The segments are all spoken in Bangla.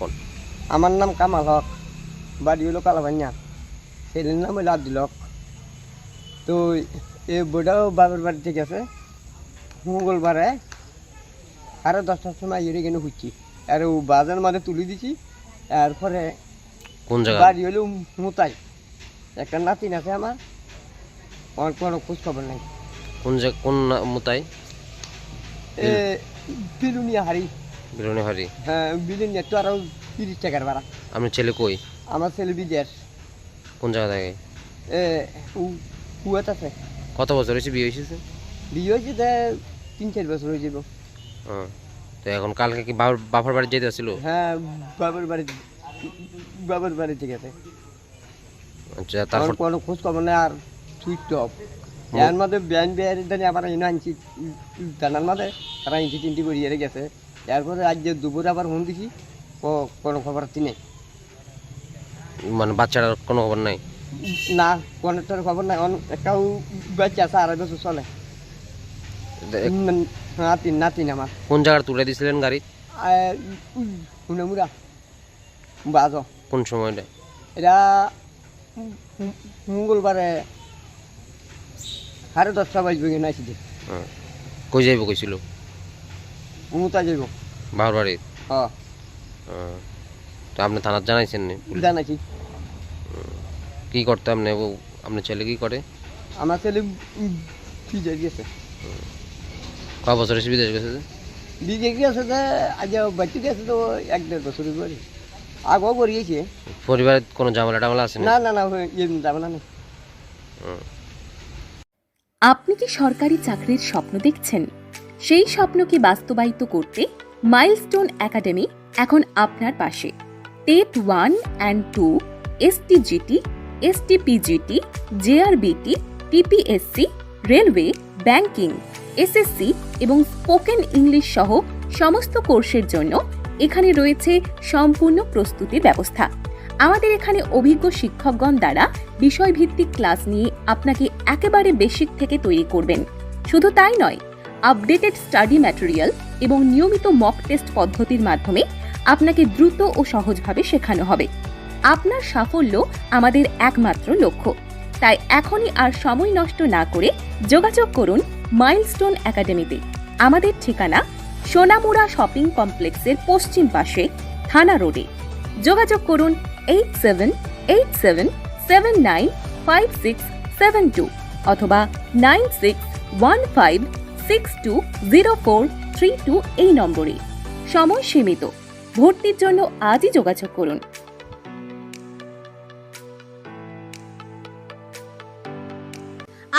কোন আমার নাম কামাল হক বাড়ি হলো কালাবান্যা ছেলের নাম হলো আব্দুল হক। তো এই বইটাও বাবার বাড়ি থেকে আছে মঙ্গলবারে আরও দশটার সময় এর এখানে খুঁজছি আর ও বাজার মাঝে তুলে দিছি এরপরে কোন জায়গা? বাড়ি হলো মুতাই। একটা নাতিন আছে আমার আমার কোনো খোঁজ খবর নাই। কোন জায়গা কোন মোতাই? এ বিলুনিয়া হারি হারি হ্যাঁ তো আরও তিরিশ টাকার ভাড়া। আপনার ছেলে কই? আমার ছেলে বিদেশ। কোন জায়গা থাকে? এ কুয়েত আছে। কত বছর হয়েছে বিয়ে হয়েছে? বিয়ে হয়েছে তা তিন চার বছর হয়ে যাব। হ্যাঁ তো এখন কালকে কি বাবার বাড়ি যেতে আসছিল হ্যাঁ বাবার বাড়ি বাবার বাড়ি ঠিক আছে আচ্ছা তারপর কোনো খোঁজ খবর নেই আর সুইচ অফ। এর মধ্যে ব্যান বিয়ার দানি আবার এনে আনছি। জানার মধ্যে। তারা ইঞ্চি তিনটি করে এরে গেছে এরপরে আজ যে দুপুরে আবার ফোন দিছি কোনো খবর নেই? মানে বাচ্চাটার কোনো খবর নাই? না কোনটার খবর নাই একটাও বাচ্চা আছে আড়াই বছর চলে। নাতিন নাতিন আমার। কোন জায়গায় তুলে দিয়েছিলেন গাড়ি? হুনামুরা বাজ। কোন সময়টা? এটা মঙ্গলবারে সাড়ে দশটা বাজবে কিনা আসি কই যাইব কইছিল? উমুতা যাইব বাবার বাড়ি হ্যাঁ। তো আপনি থানার জানাইছেন নি জানাইছি। কি করতে আপনি? ও আপনার ছেলে কি করে? আমার ছেলে বিজয় গেছে। ক বছর এসে বিদেশ গেছে? বিজয় গেছে যে আজ বাচ্চা গেছে তো এক দেড় বছর করে আগেও করিয়েছে পরিবারের কোনো ঝামেলা টামেলা আছে না? না না ইয়ে যাবে না না আপনি কি সরকারি চাকরির স্বপ্ন দেখছেন? সেই স্বপ্নকে বাস্তবায়িত করতে মাইলস্টোন একাডেমি এখন আপনার পাশে। TET one and two STGT STPGT JRBT TPSC railway banking SSC এবং স্পোকেন ইংলিশ সহ সমস্ত কোর্সের জন্য এখানে রয়েছে সম্পূর্ণ প্রস্তুতির ব্যবস্থা। আমাদের এখানে অভিজ্ঞ শিক্ষকগণ দ্বারা বিষয়ভিত্তিক ক্লাস নিয়ে আপনাকে একেবারে বেসিক থেকে তৈরি করবেন। শুধু তাই নয় আপডেটেড স্টাডি ম্যাটেরিয়াল এবং নিয়মিত মক টেস্ট পদ্ধতির মাধ্যমে আপনাকে দ্রুত ও সহজভাবে শেখানো হবে। আপনার সাফল্য আমাদের একমাত্র লক্ষ্য। তাই এখনই আর সময় নষ্ট না করে যোগাযোগ করুন মাইলস্টোন একাডেমিতে আমাদের ঠিকানা সোনামুড়া শপিং কমপ্লেক্সের পশ্চিম পাশে, থানা রোডে। যোগাযোগ করুন eight seven eight seven seven nine five six seven two অথবা nine six one five six two zero four three two এই নম্বরে। সময় সীমিত। ভর্তির জন্য আজই যোগাযোগ করুন।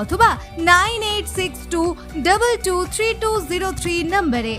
অথবা nine eight six two double two three two zero three নম্বরে।